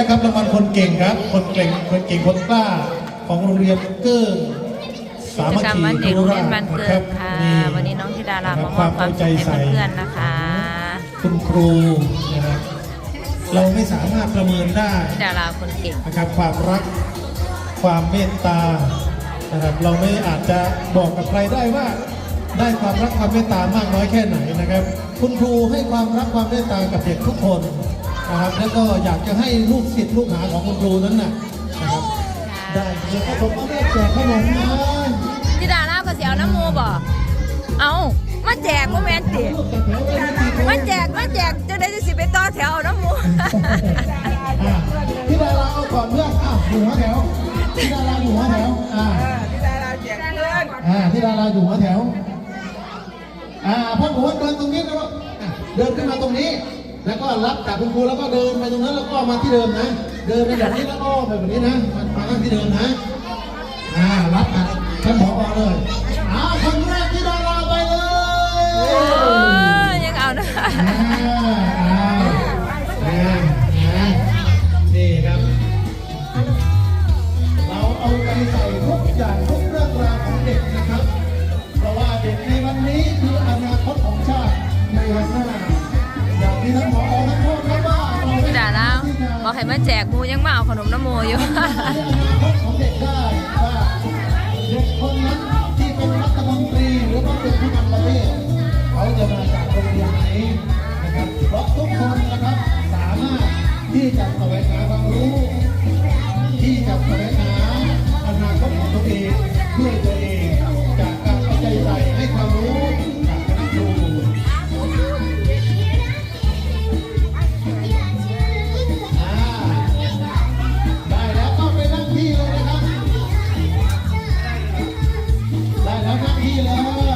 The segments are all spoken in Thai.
กครับรางวัลคนเก่งครับ คนเก่งคนเก่งคนกล้าของโรงเรียนเกิ้งสากิมัจคกรรมคีวันเด็กโรงเรียนบ้านนะเกิครัดค่ะนี่วันนี้น้องธิดารามามอบความความเอาใจสุขให้ใส่เพื่อนๆนะคะ คุณครูนะครับเราไม่สามารถประเมินได้ธิดาราคนเก่งนะครับความรักความเมตตานะครับเราไม่อาจจะบอกกับใครได้ว่า ได้ความรักความเมตตามากน้อยแค่ไหนนะครับ คุณครูให้ความรักความเมตตากับเด็กทุกคน นะครับแล้วก็อยากจะให้ลูกศิษย์ลูกหาของคุณครูนั้นน่ะนะครับได้เดี๋ยวก็ผมก็ได้แจกขนมนะธิดาราก็เสียวน้ำมูบ่เอามาแจกว่าแมนติมาแจกมาแจกจะได้สิไปต่อแถวเอาน้ำมูอะพี่ดาราเอาก่อนเพื่อนอ้าวอยู่หัวแถวพี่ดาราอยู่หัวแถวอ่าที่ได้เราแจกเพื่อนอ่าที่ดาราอยู่หัวแถวอ่าพ่อหมูเดินตรงนี้นะลูกอะเดินขึ้นมาตรงนี้ แล้วก็รับจากคุณครูแล้วก็เดินไปตรงนั้นแล้วก็มาที่เดิมนะ เดินไปแบบนี้แล้วก็ไปแบบนี้นะ มามางที่เดิมนะ อ่า รับ ขนมน้ำมูอยู่อนาคตของเด็กได้ว่าเด็กคนนั้นที่เป็นรัฐมนตรีหรือว่าเป็นผู้นำประเทศเขาจะมาจากโรงเรียนไหนนะครับเพราะทุกคนนะครับสามารถที่จะแสวงหาความรู้ แล้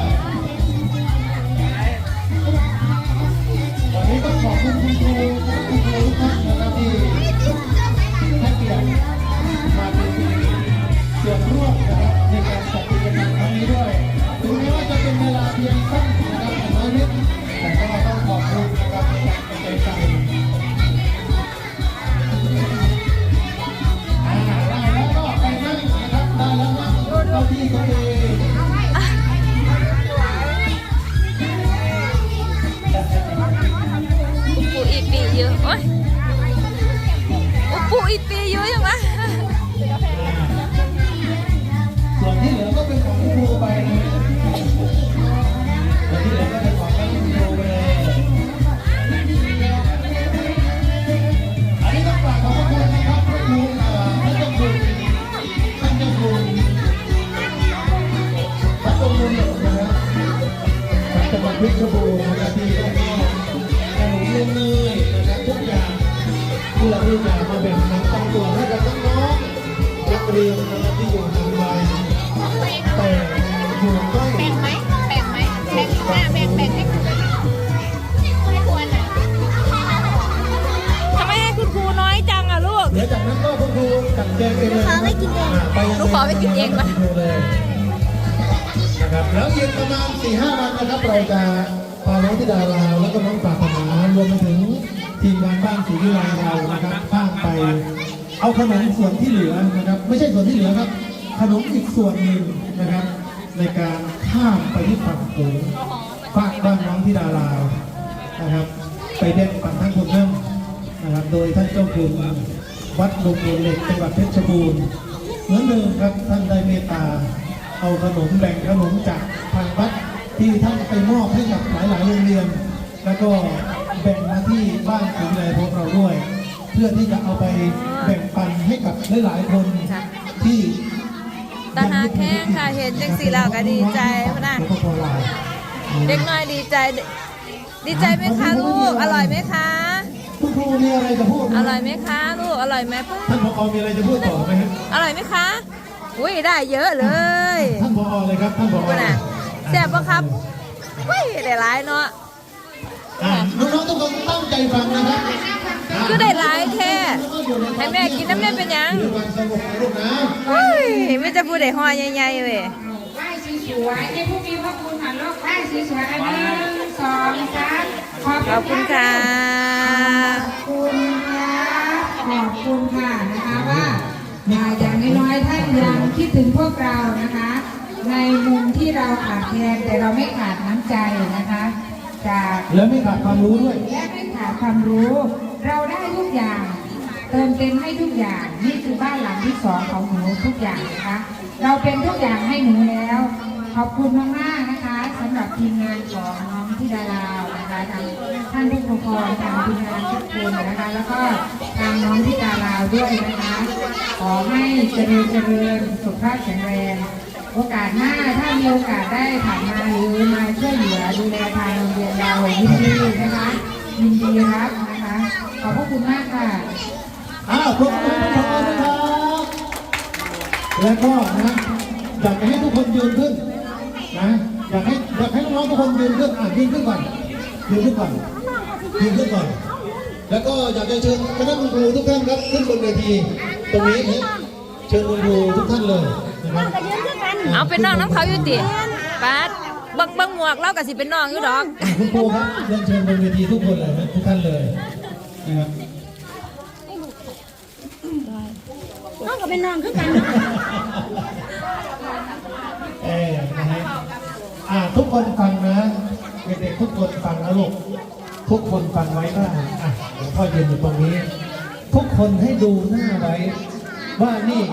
โอ้ปูอี ครูจัดแจงเองเลยนะครับอ่าไปยังหนูขอไปกินเองก่อนคุณครูเลยนะครับแล้วอีกประมาณ4ี่ห้าวันนะครับเราจะพาน้องธิดาลาวแล้วก็น้องปรารถนารวมไปถึงทีมงานบ้านศรีวิไลเรานะครับข้ามไป เอาขนมส่วนที่เหลือนะครับ ไม่ใช่ส่วนที่เหลือครับ ขนมอีกส่วนหนึ่งนะครับ ในการข้ามไปที่ฝั่งโขงฝากบ้านน้องธิดาลาวนะครับ ไปแบ่งปันทั้งคนเริ่มนะครับ โดยท่านเจ้าคุณ วัดดงโดนเหล็กจังหวัดเพชรบูรณ์เหมือนเดิมครับท่านได้เมตตา เอาขนมแบ่งขนมจากทางวัดที่ท่านไปมอบให้กับหลายๆโรงเรียน แล้วก็แบ่งมาที่บ้านของเลยพวกเราด้วย เพื่อที่จะเอาไปแบ่งปันให้กับหลายๆคนที่ตาหาแข้งค่ะเห็นจังสีแล้วก็ดีใจพะนะแล้วก็พอลายเด็กน้อยดีใจ ดีใจไหมคะลูก อร่อยไหมคะคุณครูมีอะไรจะพูดอร่อยไหมคะลูก อร่อยไหมป้าท่านผอมีอะไรจะพูดต่อไหมครับอร่อยไหมคะอุ้ยได้เยอะเลยท่านผอเลยครับท่านผอคุณน่ะแซ่บปะครับอุ้ยได้หลายเนาะอ่าน้องๆทุกคนตั้งใจฟังนะครับคือได้หลายแท้ให้แม่กินน้ำแม่เป็นหยังอยู่ความสงบนะลูกนะอุ้ยไม่จะพูดได้ห่อใหญ่ๆเว้ยไหว้สวยๆให้ผู้มีพระคุณหันโลกไหว้สวยๆอันหนึ่งสองสามขอบขอบคุณค่ะคุณครับ ขอบคุณค่ะนะคะว่าอ่าอย่างน้อยๆท่านยังคิดถึงพวกเรานะคะ ในมุมที่เราขาดแคลนแต่เราไม่ขาดน้ำใจนะคะจากแล้วไม่ขาดความรู้ด้วยและไม่ขาดความรู้ เราได้ทุกอย่าง เติมเต็มให้ทุกอย่างนี่คือบ้านหลังที่สองของหนูทุกอย่างนะคะ เราเป็นทุกอย่างให้หนูแล้ว ขอบคุณมากๆนะคะสำ หรับทีมงานของน้องที่ดาราวนะคะทางท่านผู้ปกครองทางทีมงานทุกคนนะคะ แล้วก็ทางน้องที่ดาราวด้วยนะคะ ขอให้เจริญเจริญสุขภาพแข็งแรงโอกาสหน้าถ้ามีโอกาสได้ผ่านมาหรือมาช่วยเหลือดูแลทางโรงเรียนเรายินดีนะคะยินดีรับนะคะ ขอบพระคุณมากค่ะอ้าวปรบมือให้พอนะครับแล้วก็นะอยากจะให้ทุกคนยืนขึ้นนะ อยากให้อยากให้น้องๆทุกคนยืนขึ้นอะยืนขึ้นก่อนยืนขึ้นก่อนยืนขึ้นก่อน แล้วก็อยากจะเชิญคณะคุณครูทุกท่านครับขึ้นบนเวทีตรงนี้นะเชิญคุณครูทุกท่านเลยนะครับเอาเป็นน้องน้ำเขาอยู่ติปาดเบังเบังหมวกเราก็สิเป็นน้องอยู่ดอกอะคุณครูครับเรียนเชิญบนเวทีทุกคนเลยนะทุกท่านเลยนะครับน้องก็เป็นน้องคือกันเออนะฮะ อ่าทุกคนฟังนะเด็กๆทุกคนฟังนะลูกทุกคนฟังไว้บ้างอะหลวงพ่อยืนอยู่ตรงนี้ ทุกคนให้ดูหน้าไว้ ว่านี่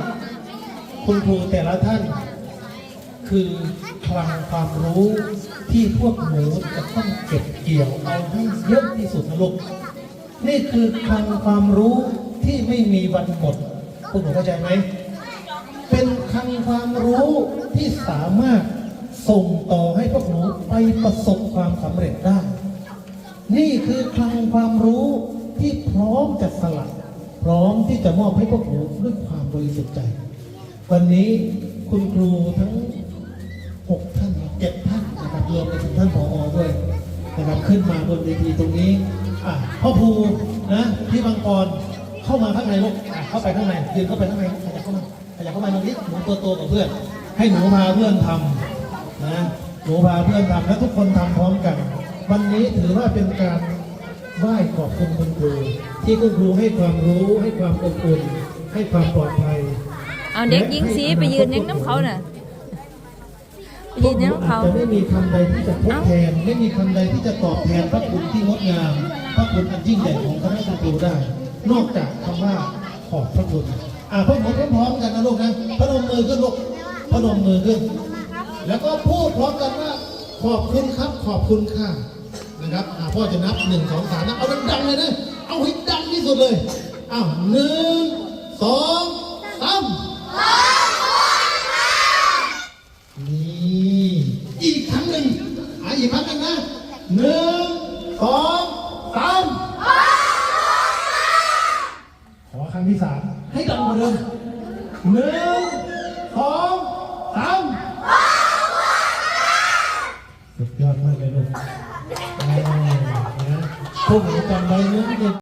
คุณครูแต่ละท่าน คือคลังความรู้ที่พวกหนูจะต้องเก็บเกี่ยวเอาให้เยอะที่สุดนะลูกนี่คือคลังความรู้ที่ไม่มีวันหมดพวกหนูเข้าใจไหมเป็นคลังความรู้ที่สามารถ ส่งต่อให้พวกหนูไปประสบความสำเร็จได้ นี่คือคลังความรู้ที่พร้อมจะสละพร้อมที่จะมอบให้พวกหนูด้วยความบริสุทธิ์ใจ วันนี้คุณครูทั้งหกท่านเจ็ดท่านนะครับรวมไปถึงท่านผอด้วยนะครับขึ้นมาบนเวทีตรงนี้อะพ่อภูนะพี่บางกรเข้ามาข้างในลูกอะเข้าไปข้างในยืนเข้าไปข้างในขยับเข้ามาขยับเข้ามาตรงนี้หนูตัวโตกับเพื่อน ให้หนูพาเพื่อนทำ นะหนูพาเพื่อนทำและทุกคนทำพร้อมกัน วันนี้ถือว่าเป็นการไหว้ขอบคุณคุณครูที่คุณครูให้ความรู้ให้ความอบอุ่นให้ความปลอดภัยเอาเด็กหญิงสีไปยืนยังน้ำเขาน่ะไปยืนยังน้ำเขาจะไม่มีคำใดที่จะทดแทน ไม่มีคำใดที่จะตอบแทนพระคุณที่งดงามพระคุณอันยิ่งใหญ่ของคณะครูได้ นอกจากคำว่าขอบพระคุณอ่าพวกหนูพร้อมๆกันนะลูกนะพนมมือขึ้นลูกพนมมือขึ้น แล้วก็พูดพร้อมกันว่าขอบคุณครับขอบคุณค่ะนะครับอ่าพ่อจะนับหนึ่งสองสามนะเอาดังๆเลยนะเอาให้ดังที่สุดเลยอ้าวหนึ่งสองสามนี่อีกครั้งหนึ่งอะอีกครั้งหนึ่งนะหนึ่งสองสามขอครั้งที่สามให้ดังกว่าเดิมหนึ่ง สุดยอด